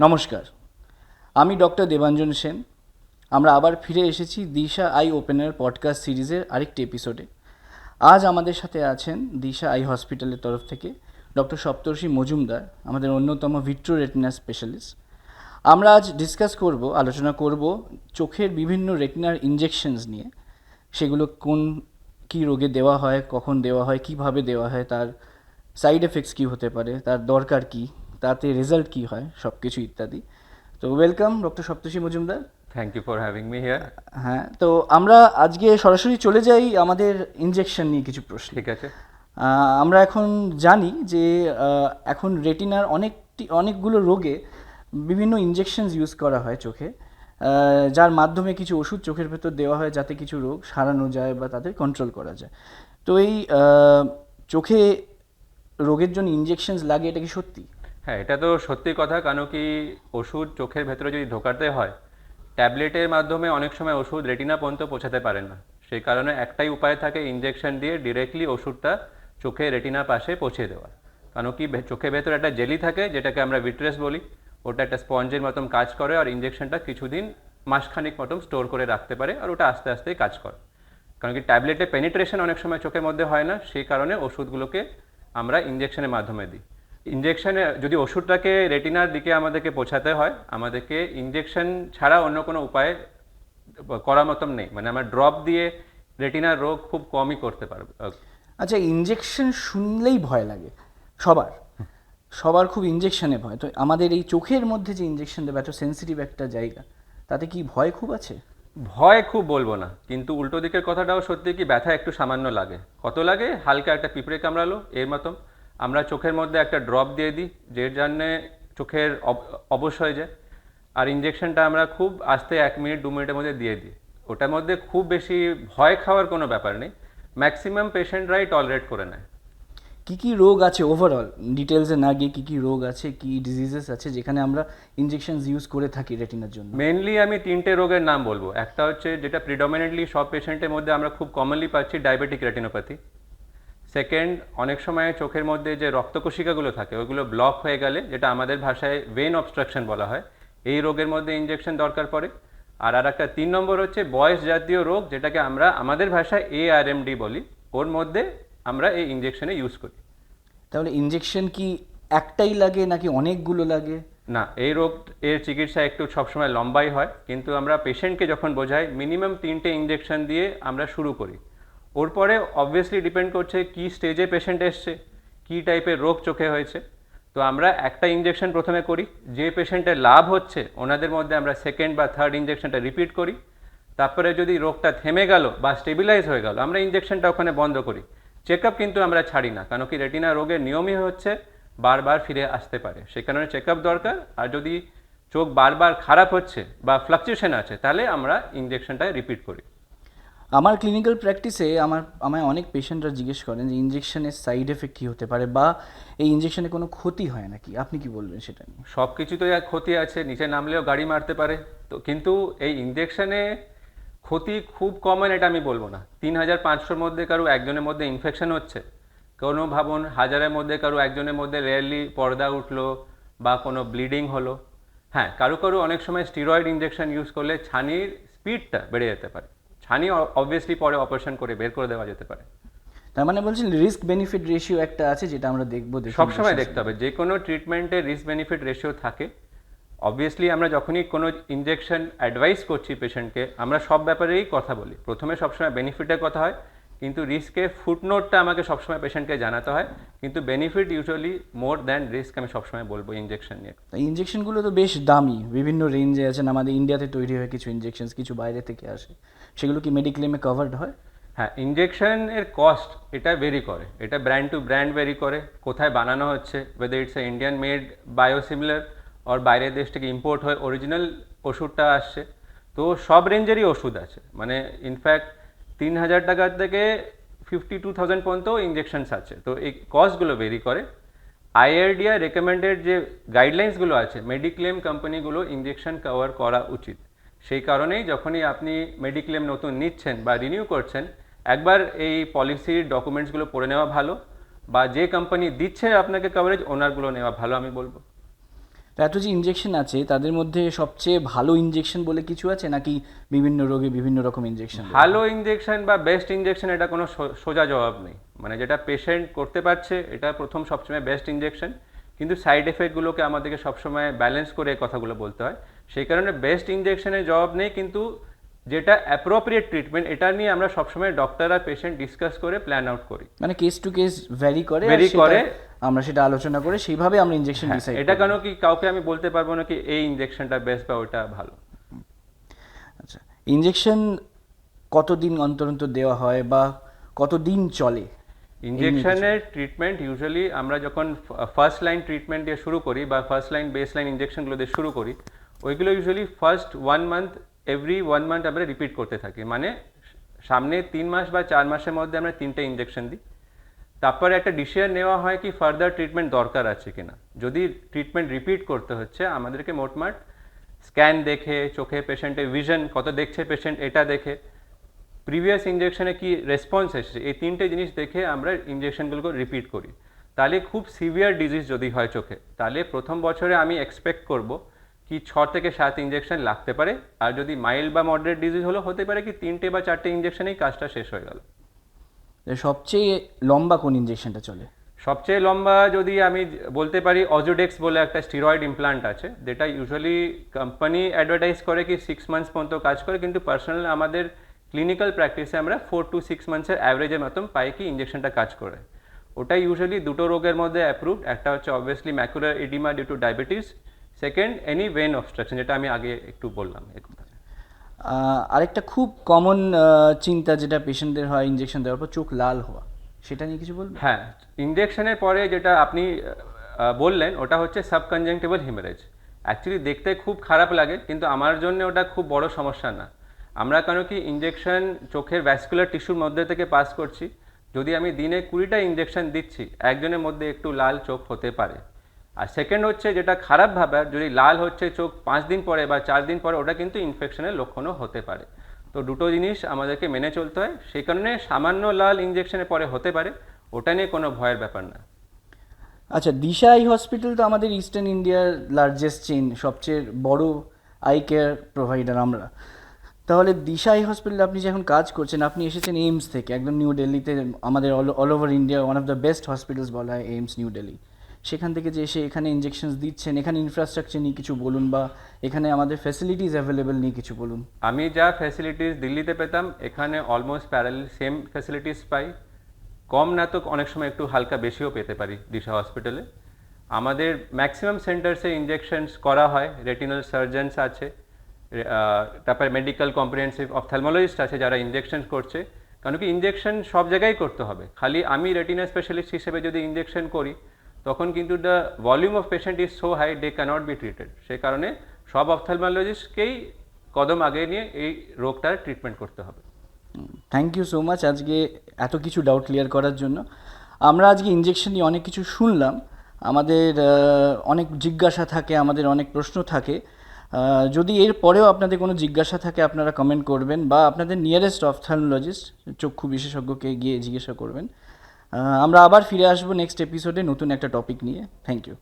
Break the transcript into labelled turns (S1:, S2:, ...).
S1: নমস্কার। আমি ডক্টর দেবাঞ্জন সেন। আমরা আবার ফিরে এসেছি দিশা আই ওপেনার পডকাস্ট সিরিজের আরেকটি এপিসোডে। আজ আমাদের সাথে আছেন দিশা আই হসপিটালের তরফ থেকে ডক্টর সপ্তর্ষি মজুমদার, আমাদের অন্যতম ভিট্রো রেটিনা স্পেশালিস্ট। আমরা আজ ডিসকাস করব, আলোচনা করব চোখের বিভিন্ন রেটিনার ইনজেকশনস নিয়ে। সেগুলো কোন কী রোগে দেওয়া হয়, কখন দেওয়া হয়, কীভাবে দেওয়া হয়, তার সাইড এফেক্টস কী হতে পারে, তার দরকার কী তাতে রেজাল্ট কী হয় সব কিছু ইত্যাদি। তো welcome doctor Saptarshi Majumdar.
S2: Thank you for having me here.
S1: হ্যাঁ তো আমরা আজকে সরাসরি চলে যাই আমাদের ইনজেকশন নিয়ে কিছু প্রশ্ন।
S2: ঠিক আছে।
S1: আমরা এখন জানি যে এখন রেটিনার অনেকটি অনেকগুলো রোগে বিভিন্ন ইনজেকশনস ইউজ করা হয় চোখে। যার মাধ্যমে কিছু ওষুধ চোখের ভেতর দেওয়া হয় যাতে কিছু রোগ সারানো যায় বা তাদের কন্ট্রোল করা যায়। তো এই চোখে রোগের জন্য ইনজেকশনস লাগে এটা কি সত্যি?
S2: হ্যাঁ এটা তো সত্যি কথা, কারণ কি ওষুধ চোখের ভেতরে যদি ঢোকাতে হয়, ট্যাবলেটের মাধ্যমে অনেক সময় ওষুধ রেটিনা পর্যন্ত পৌঁছাতে পারে না। সেই কারণে একটাই উপায় থাকে ইনজেকশন দিয়ে ডিরেক্টলি ওষুধটা চোখে রেটিনা পাশে পৌঁছে দেওয়া। কারণ কি চোখের ভেতরে একটা জেলি থাকে, যেটাকে আমরা ভিট্রেস বলি, ওটা একটা স্পঞ্জের মতন কাজ করে আর ইনজেকশনটা কিছুদিন মাসখানিক মতন স্টোর করে রাখতে পারে আর ওটা আস্তে আস্তে কাজ করে। কারণ কি ট্যাবলেটে পেনিট্রেশন অনেক সময় চোখের মধ্যে হয় না, সেই কারণে ওষুধগুলোকে আমরা ইনজেকশনের মাধ্যমে দিই। ইনজেকশনে যদি ওষুধটাকে রেটিনার দিকে আমাদেরকে পৌঁছাতে হয় আমাদেরকে ইনজেকশন ছাড়া অন্য কোনো উপায় করার মতন নেই। মানে আমরা ড্রপ দিয়ে রেটিনার রোগ খুব কমই করতে পারব।
S1: আচ্ছা ইনজেকশন শুনলেই ভয় লাগে সবার। সবার খুব ইনজেকশনে ভয়। তো আমাদের এই চোখের মধ্যে যে ইনজেকশন দেবে এত সেন্সিটিভ একটা জায়গা তাতে কি ভয় খুব আছে?
S2: ভয় খুব বলব না কিন্তু উল্টো দিকের কথাটাও সত্যি কি ব্যথা একটু সামান্য লাগে। কত লাগে? হালকা একটা পিঁপড়ে কামড়ালো এর মতন। আমরা চোখের মধ্যে একটা ড্রপ দিয়ে দিই যের জন্যে চোখের অব- অবশ হয়ে যায়। আর ইঞ্জেকশনটা আমরা খুব আস্তে এক মিনিট দু মিনিটের মধ্যে দিয়ে দিই। ওটার মধ্যে খুব বেশি ভয় খাওয়ার কোনো ব্যাপার নেই। ম্যাক্সিমাম পেশেন্টরাই টলারেট করে নেয়।
S1: কি কি রোগ আছে ওভারঅল ডিটেলসে না গিয়ে কি কি রোগ আছে কি ডিজিজেস আছে যেখানে আমরা ইনজেকশন ইউজ করে থাকি রেটিনার জন্য?
S2: মেনলি আমি তিনটে রোগের নাম বলব। একটা হচ্ছে যেটা প্রিডমিনেন্টলি সব পেশেন্টের মধ্যে আমরা খুব কমনলি পাচ্ছি ডায়াবেটিক রেটিনোপ্যাথি সেকেন্ড অনেক সময় চোখের মধ্যে যে রক্তকোশিকাগুলো থাকে ওইগুলো ব্লক হয়ে গেলে যেটা আমাদের ভাষায় ভেন অবস্ট্রাকশন বলা হয় এই রোগের মধ্যে ইনজেকশন দরকার পড়ে। আর আর একটা তিন নম্বর হচ্ছে বয়স জাতীয় রোগ যেটাকে আমরা আমাদের ভাষায় এ আর এম ডি বলি ওর মধ্যে আমরা এই ইনজেকশনে ইউজ করি।
S1: তাহলে ইনজেকশন কি একটাই লাগে নাকি অনেকগুলো লাগে?
S2: না এই রোগ এর চিকিৎসা একটু সবসময় লম্বাই হয় কিন্তু আমরা পেশেন্টকে যখন বোঝাই মিনিমাম তিনটে ইঞ্জেকশন দিয়ে আমরা শুরু করি। ওর পরে অবভিয়াসলি ডিপেন্ড করছে কি স্টেজে পেশেন্ট এসছে, কি টাইপের রোগ চোখে হয়েছে। তো আমরা একটা ইঞ্জেকশন প্রথমে করি, যে পেশেন্টের লাভ হচ্ছে, ওনাদের মধ্যে আমরা সেকেন্ড বা থার্ড ইঞ্জেকশনটা রিপিট করি। তারপরে যদি রোগটা থেমে গেল বা স্টেবিলাইজ হয়ে গেল, আমরা ইঞ্জেকশনটা ওখানে বন্ধ করি। চেকআপ কিন্তু আমরা ছাড়ি না, কারণ কি রেটিনা রোগের নিয়মই হচ্ছে বারবার ফিরে আসতে পারে। সে কারণে চেকআপ দরকার, আর যদি চোখ বারবার খারাপ হচ্ছে বা ফ্লাকচুয়েশন আছে, তাহলে আমরা ইঞ্জেকশনটা রিপিট করি।
S1: আমার ক্লিনিক্যাল প্র্যাকটিসে আমার, আমায় অনেক পেশেন্টরা জিজ্ঞেস করেন যে ইনজেকশনের সাইড এফেক্ট কী হতে পারে বা এই ইনজেকশনে কোনো ক্ষতি হয় নাকি? আপনি কি বলবেন সেটা নিয়ে?
S2: সব কিছু তো ক্ষতি আছে, নিচে নামলেও গাড়ি মারতে পারে। তো কিন্তু এই ইঞ্জেকশনে ক্ষতি খুব কমন এটা আমি বলব না। তিন হাজার পাঁচশোর মধ্যে কারও একজনের মধ্যে ইনফেকশন হচ্ছে। কোনো ভাবুন, হাজারের মধ্যে কারও একজনের মধ্যে রেয়ারলি পর্দা উঠল বা কোনো ব্লিডিং হলো। হ্যাঁ কারও কারও অনেক সময় স্টিরয়েড ইঞ্জেকশন ইউজ করলে ছানির স্পিডটা বেড়ে যেতে পারে। ছানি অবভিয়াসলি পরে অপারেশন করে বের করে দেওয়া যেতে পারে।
S1: তার মানে বলছেন রিস্ক বেনিফিট রেশিও একটা আছে যেটা আমরা দেখব দেখে
S2: সবসময় দেখতে হবে যে কোনো ট্রিটমেন্টের রিস্ক বেনিফিট রেশিও থাকে। অবভিয়াসলি আমরা যখনই কোনো ইনজেকশন অ্যাডভাইস করছি পেশেন্টকে আমরা সব ব্যাপারেই কথা বলি। প্রথমে সবসময় বেনিফিটের কথা হয় কিন্তু রিস্কের ফুটনোটটা আমাকে সবসময় পেশেন্টকে জানাতে হয়। কিন্তু benefit usually more than risk আমি সবসময় বলব ইঞ্জেকশন নিয়ে।
S1: এই ইনজেকশনগুলো তো বেশ দামি। বিভিন্ন রেঞ্জে আছেন আমাদের ইন্ডিয়াতে তৈরি হয় কিছু ইনজেকশন কিছু বাইরে থেকে আসে। সেগুলো কি মেডিক্লেমে কভার্ড হয়?
S2: হ্যাঁ ইনজেকশন এর কস্ট এটা ভেরি করে। এটা ব্র্যান্ড টু ব্র্যান্ড ভেরি করে। কোথায় বানানো হচ্ছে whether it's a Indian made biosimilar or বাইরের দেশ থেকে ইম্পোর্ট হয়ে অরিজিনাল ওষুধটা আসছে। তো সব রেঞ্জেরই ওষুধ আছে। মানে ইনফ্যাক্ট তিন হাজার টাকার থেকে ফিফটি টু থাউজেন্ড পর্যন্ত ইঞ্জেকশনস আছে। তো এই কস্টগুলো ভেরি করে। আইআরডিআই রেকমেন্ডেড যে গাইডলাইন্সগুলো আছে মেডিক্লেম কোম্পানিগুলো ইঞ্জেকশন কভার করা উচিত। সেই কারণেই যখনই আপনি মেডিক্লেম নতুন নিচ্ছেন বা রিনিউ করছেন, একবার এই পলিসির ডকুমেন্টসগুলো পড়ে নেওয়া ভালো, বা যে কোম্পানি দিচ্ছে আপনাকে কভারেজ ওনারগুলো নেওয়া ভালো আমি বলব।
S1: এত যে ইঞ্জেকশন আছে তাদের মধ্যে সবচেয়ে ভালো ইঞ্জেকশন বলে কিছু আছে নাকি বিভিন্ন রোগে বিভিন্ন রকম ইঞ্জেকশন
S2: ভালো ইঞ্জেকশন বা বেস্ট ইঞ্জেকশন এটা কোনো সোজা জবাব নেই। মানে যেটা পেশেন্ট করতে পারছে এটা প্রথম সবসময় বেস্ট ইঞ্জেকশন কিন্তু সাইড এফেক্টগুলোকে আমাদেরকে সবসময় ব্যালেন্স করে কথাগুলো বলতে হয়। সেই কারণে বেস্ট ইঞ্জেকশনের জবাব নেই কিন্তু যেটা অ্যাপ্রোপ্রিয়েট ট্রিটমেন্ট এটা নিয়ে আমরা সবসময় ডক্টর আর পেশেন্ট ডিসকাস করে প্ল্যান আউট করি।
S1: মানে কেস টু কেস ভ্যারি করে ভ্যারি
S2: করে।
S1: আমরা সেটা আলোচনা করে সেইভাবে আমরা ইঞ্জেকশন
S2: হ্যাঁ,
S1: ডিসাইড
S2: এটা কেন কি কাউকে আমি বলতে পারব না কি এই ইঞ্জেকশনটা বেস্ট বা ওটা ভালো?
S1: আচ্ছা ইঞ্জেকশন কতদিন অন্তর অন্তর দেওয়া হয় বা কতদিন চলে?
S2: ইঞ্জেকশনের ট্রিটমেন্ট ইউজুয়ালি আমরা যখন ফার্স্ট লাইন ট্রিটমেন্ট দিয়ে শুরু করি বা ফার্স্ট লাইন বেস লাইন ইঞ্জেকশনগুলো দিয়ে শুরু করি ওইগুলো usually first one month every one month আমরা রিপিট করতে থাকি। মানে সামনে তিন মাস বা চার মাসের মধ্যে আমরা তিনটে ইঞ্জেকশন দিই। তারপরে একটা ডিসিশন নেওয়া হয় কি ফার্দার ট্রিটমেন্ট দরকার আছে কিনা। যদি ট্রিটমেন্ট রিপিট করতে হচ্ছে, আমাদেরকে মোটমাট স্ক্যান দেখে, চোখে পেশেন্টের ভিশন কত দেখছে পেশেন্ট এটা দেখে প্রিভিয়াস ইঞ্জেকশনে কি রেসপন্স এসেছে, এই তিনটে জিনিস দেখে আমরা ইঞ্জেকশনগুলোকে রিপিট করি। তাহলে খুব সিভিয়ার ডিজিজ যদি হয় চোখে, তাহলে প্রথম বছরে আমি এক্সপেক্ট করব কি ছ থেকে সাত ইঞ্জেকশন লাগতে পারে, আর যদি মাইল্ড বা মডারেট ডিজিজ হলো, হতে পারে কি তিনটে বা চারটে ইঞ্জেকশনেই কাজটা শেষ হয়ে গেল।
S1: সবচেয়ে লম্বা কোন ইঞ্জেকশনটা চলে?
S2: সবচেয়ে লম্বা যদি আমি বলতে পারি অজোডেক্স বলে একটা স্টিরয়েড ইমপ্লান্ট আছে, যেটা ইউজুয়ালি কোম্পানি অ্যাডভার্টাইজ করে কি সিক্স মান্থস পর্যন্ত কাজ করে, কিন্তু পার্সোনাল আমাদের ক্লিনিক্যাল প্র্যাকটিসে আমরা ফোর টু সিক্স মান্থসের অ্যাভারেজের মতন পাই কি ইঞ্জেকশনটা কাজ করে। ওটা ইউজুয়ালি দুটো রোগের মধ্যে অ্যাপ্রুভড একটা হচ্ছে obviously macular oedema due to diabetes secondary vein obstruction যেটা আমি আগে একটু বললাম।
S1: আরেকটা খুব কমন চিন্তা যেটা পেশেন্টদের হয় ইঞ্জেকশন দেওয়ার পর চোখ লাল হওয়া। সেটা নিয়ে কিছু বলবেন?
S2: হ্যাঁ ইঞ্জেকশনের পরে যেটা আপনি বললেন, ওটা হচ্ছে সাবকনজাংটিভাল হিমারেজ অ্যাকচুয়ালি দেখতে খুব খারাপ লাগে, কিন্তু আমার জন্য ওটা খুব বড় সমস্যা না। আমরা কেন কি ইঞ্জেকশন চোখের ভ্যাসকুলার টিস্যুর মধ্যে থেকে পাস করছি। যদি আমি দিনে কুড়িটা ইঞ্জেকশন দিচ্ছি, একজনের মধ্যে একটু লাল চোখ হতে পারে। আর সেকেন্ড হচ্ছে যেটা খারাপ ভাবার যদি লাল হচ্ছে চোখ পাঁচ দিন পরে বা চার দিন পরে, ওটা কিন্তু ইনফেকশনের লক্ষণও হতে পারে। তো দুটো জিনিস আমাদেরকে মেনে চলতে হয়। সেই কারণে সামান্য লাল ইঞ্জেকশনের পরে হতে পারে, ওটা নিয়ে কোনো ভয়ের ব্যাপার না।
S1: আচ্ছা দিশা আই হসপিটাল তো আমাদের ইস্টার্ন ইন্ডিয়ার লার্জেস্ট চেইন সবচেয়ে বড় আই কেয়ার প্রোভাইডার আমরা। তাহলে দিশা আই হসপিটালে আপনি যখন কাজ করছেন, আপনি এসেছেন এইমস থেকে, একদম নিউ দিল্লিতে আমাদের all over India one of the best hospitals বলা হয় এইমস নিউ দিল্লি সেখান থেকে যে এসে এখানে ইঞ্জেকশনস দিচ্ছেন, এখানে ইনফ্রাস্ট্রাকচার নিয়ে কিছু বলুন বা এখানে আমাদের ফ্যাসিলিটিস অ্যাভেলেবেল নিয়ে কিছু বলুন।
S2: আমি যা ফ্যাসিলিটিস দিল্লিতে পেতাম, এখানে অলমোস্ট প্যারাল সেম ফ্যাসিলিটিস পাই। কম না তো অনেক সময় একটু হালকা বেশিও পেতে পারি দিশা হসপিটালে আমাদের ম্যাক্সিমাম সেন্টার্সে ইঞ্জেকশনস করা হয় রেটিনাল সার্জনস আছে তারপরে মেডিকেল কম্প্রিহেন্সিভ অপথ্যালমোলজিস্ট আছে যারা ইঞ্জেকশন করছে। কারণ কি ইঞ্জেকশন সব জায়গায় করতে হবে। খালি আমি রেটিনা স্পেশালিস্ট হিসেবে যদি ইঞ্জেকশন করি তখন কিন্তু the volume of patient is so high they cannot be treated সেই কারণে সব অপথ্যালমোলজিস্টকেই কদম আগে নিয়ে এই রোগটার ট্রিটমেন্ট করতে হবে।
S1: থ্যাংক ইউ সো মাচ আজকে এত কিছু ডাউট ক্লিয়ার করার জন্য। আমরা আজকে ইঞ্জেকশন নিয়ে অনেক কিছু শুনলাম। আমাদের অনেক জিজ্ঞাসা থাকে, আমাদের অনেক প্রশ্ন থাকে। যদি এর পরেও আপনাদের কোনো জিজ্ঞাসা থাকে, আপনারা কমেন্ট করবেন বা আপনাদের নিয়ারেস্ট অপথ্যালমোলজিস্ট চক্ষু বিশেষজ্ঞকে গিয়ে জিজ্ঞাসা করবেন। আমরা আবার ফিরে আসব নেক্সট এপিসোডে নতুন একটা টপিক নিয়ে। Thank you